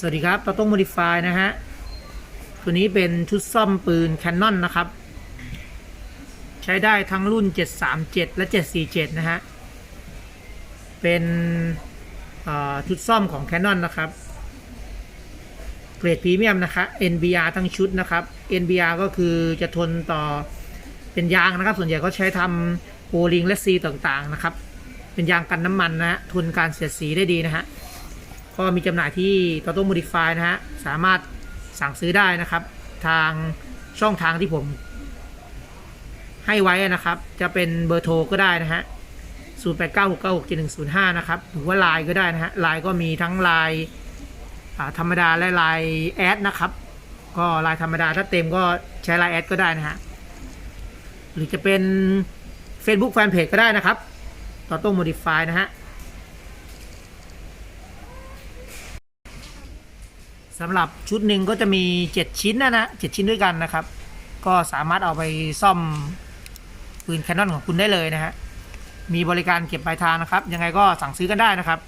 สวัสดีครับตอต้องโมดิฟายนะฮะ ตัวนี้เป็นชุดซ่อมปืน Canon นะครับ ใช้ได้ทั้งรุ่น 737 และ 747 นะฮะ เป็นชุดซ่อมของ Canon นะครับ เกรดพรีเมียมนะคะ NBR ทั้งชุดนะครับ NBR ก็คือจะทนต่อเป็นยางนะครับ ส่วนใหญ่ก็ใช้ทำโอลิงและซีต่างๆนะครับ เป็นยางกันน้ำมันนะฮะ ทนการเสียดสีได้ดีนะฮะ ก็มีจำหน่ายที่ Toto Modify นะฮะ สามารถสั่งซื้อได้นะครับ ทางช่องทางที่ผม ให้ไว้นะครับ จะเป็นเบอร์โทรก็ได้นะฮะ0896967105 นะครับ หรือว่าไลน์ก็ได้นะฮะไลน์ก็มีทั้งไลน์ธรรมดาและไลน์แอดนะครับ ก็ไลน์ธรรมดาถ้าเต็มก็ใช้ไลน์แอดก็ได้นะฮะ หรือจะเป็น Facebook Fanpage ก็ได้นะครับ Toto Modify นะฮะ สำหรับชุดหนึ่งก็จะมี 7 ชิ้นนะนะ7ชิ้นด้วยกันนะครับ ก็สามารถเอาไปซ่อมปืนแคนนอนของคุณได้เลยนะฮะมีบริการเก็บปลายทางนะครับ ยังไงก็สั่งซื้อกันได้นะครับ